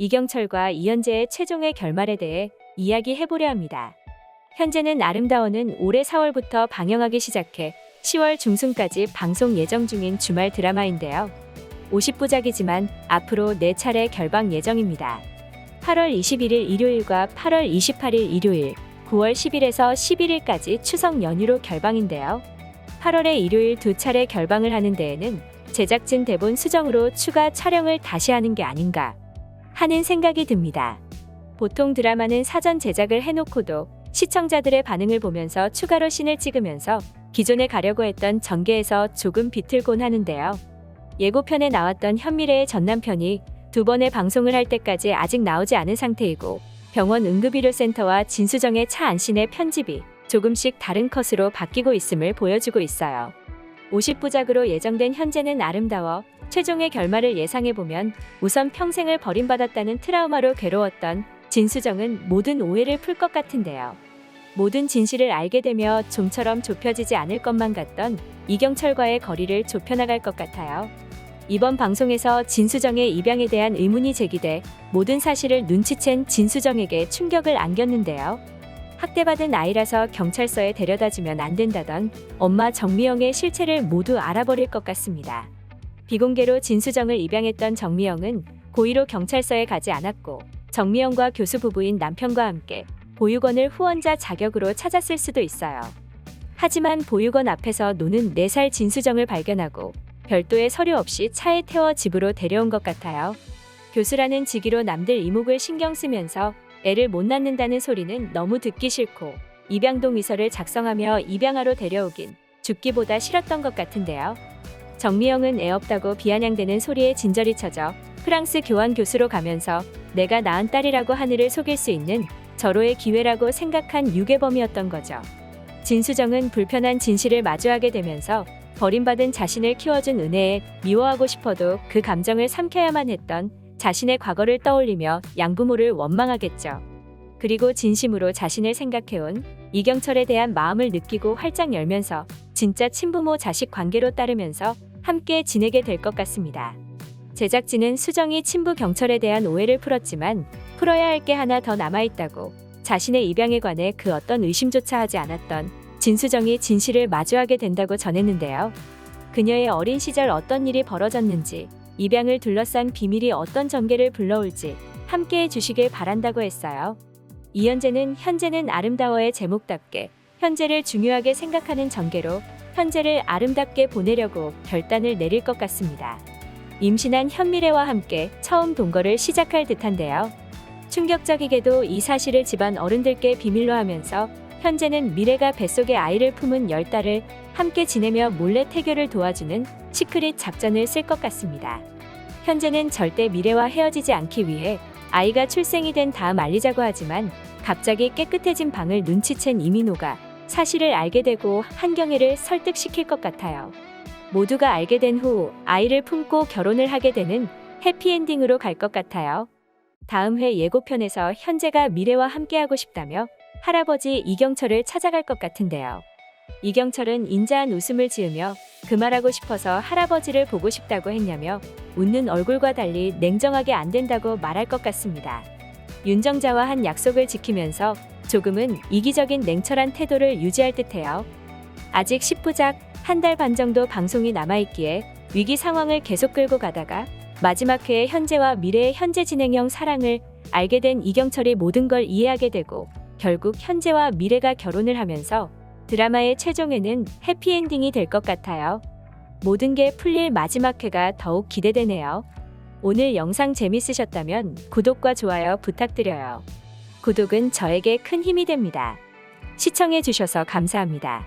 이경철과 이현재의 최종의 결말에 대해 이야기해보려 합니다. 현재는 아름다워는 올해 4월부터 방영하기 시작해 10월 중순까지 방송 예정 중인 주말 드라마인데요. 50부작이지만 앞으로 4차례 결방 예정입니다. 8월 21일 일요일과 8월 28일 일요일, 9월 10일에서 11일까지 추석 연휴로 결방인데요. 8월에 일요일 두 차례 결방을 하는 데에는 제작진 대본 수정으로 추가 촬영을 다시 하는 게 아닌가 하는 생각이 듭니다. 보통 드라마는 사전 제작을 해놓고도 시청자들의 반응을 보면서 추가로 씬을 찍으면서 기존에 가려고 했던 전개에서 조금 비틀곤 하는데요. 예고편에 나왔던 현미래의 전남편이 두 번의 방송을 할 때까지 아직 나오지 않은 상태이고 병원 응급의료센터와 진수정의 차 안신의 편집이 조금씩 다른 컷으로 바뀌고 있음을 보여주고 있어요. 50부작으로 예정된 현재는 아름다워 최종의 결말을 예상해보면 우선 평생을 버림받았다는 트라우마로 괴로웠던 진수정은 모든 오해를 풀 것 같은데요. 모든 진실을 알게 되며 좀처럼 좁혀지지 않을 것만 같던 이경철과의 거리를 좁혀나갈 것 같아요. 이번 방송에서 진수정의 입양에 대한 의문이 제기돼 모든 사실을 눈치챈 진수정에게 충격을 안겼는데요. 학대받은 아이라서 경찰서에 데려다 주면 안 된다던 엄마 정미영의 실체를 모두 알아버릴 것 같습니다. 비공개로 진수정을 입양했던 정미영은 고의로 경찰서에 가지 않았고 정미영과 교수 부부인 남편과 함께 보육원을 후원자 자격으로 찾았을 수도 있어요. 하지만 보육원 앞에서 노는 4살 진수정을 발견하고 별도의 서류 없이 차에 태워 집으로 데려온 것 같아요. 교수라는 직위로 남들 이목을 신경 쓰면서 애를 못 낳는다는 소리는 너무 듣기 싫고 입양 동의서를 작성하며 입양하러 데려오긴 죽기보다 싫었던 것 같은데요. 정미영은 애 없다고 비아냥대는 소리에 진저리 쳐져 프랑스 교환 교수로 가면서 내가 낳은 딸이라고 하늘을 속일 수 있는 절호의 기회라고 생각한 유괴범이었던 거죠. 진수정은 불편한 진실을 마주하게 되면서 버림받은 자신을 키워준 은혜에 미워하고 싶어도 그 감정을 삼켜야만 했던 자신의 과거를 떠올리며 양부모를 원망하겠죠. 그리고 진심으로 자신을 생각해온 이경철에 대한 마음을 느끼고 활짝 열면서 진짜 친부모 자식 관계로 따르면서 함께 지내게 될 것 같습니다. 제작진은 수정이 친부 경철에 대한 오해를 풀었지만 풀어야 할 게 하나 더 남아있다고 자신의 입양에 관해 그 어떤 의심조차 하지 않았던 진수정이 진실을 마주하게 된다고 전했는데요. 그녀의 어린 시절 어떤 일이 벌어졌는지 입양을 둘러싼 비밀이 어떤 전개를 불러올지 함께 해주시길 바란다고 했어요. 이현재는 현재는 아름다워의 제목답게 현재를 중요하게 생각하는 전개로 현재를 아름답게 보내려고 결단을 내릴 것 같습니다. 임신한 현미래와 함께 처음 동거를 시작할 듯한데요. 충격적이게도 이 사실을 집안 어른들께 비밀로 하면서 현재는 미래가 뱃속에 아이를 품은 열 달을 함께 지내며 몰래 태교를 도와주는 시크릿 작전을 쓸 것 같습니다. 현재는 절대 미래와 헤어지지 않기 위해 아이가 출생이 된 다음 알리자고 하지만 갑자기 깨끗해진 방을 눈치챈 이민호가 사실을 알게 되고 한경애를 설득시킬 것 같아요. 모두가 알게 된 후 아이를 품고 결혼을 하게 되는 해피엔딩으로 갈 것 같아요. 다음 회 예고편에서 현재가 미래와 함께하고 싶다며 할아버지 이경철을 찾아갈 것 같은데요. 이경철은 인자한 웃음을 지으며 그 말하고 싶어서 할아버지를 보고 싶다고 했냐며 웃는 얼굴과 달리 냉정하게 안 된다고 말할 것 같습니다. 윤정자와 한 약속을 지키면서 조금은 이기적인 냉철한 태도를 유지할 듯해요. 아직 10부작 한 달 반 정도 방송이 남아있기에 위기 상황을 계속 끌고 가다가 마지막 회에 현재와 미래의 현재 진행형 사랑을 알게 된 이경철이 모든 걸 이해하게 되고 결국 현재와 미래가 결혼을 하면서 드라마의 최종에는 해피엔딩이 될 것 같아요. 모든 게 풀릴 마지막 회가 더욱 기대되네요. 오늘 영상 재밌으셨다면 구독과 좋아요 부탁드려요. 구독은 저에게 큰 힘이 됩니다. 시청해주셔서 감사합니다.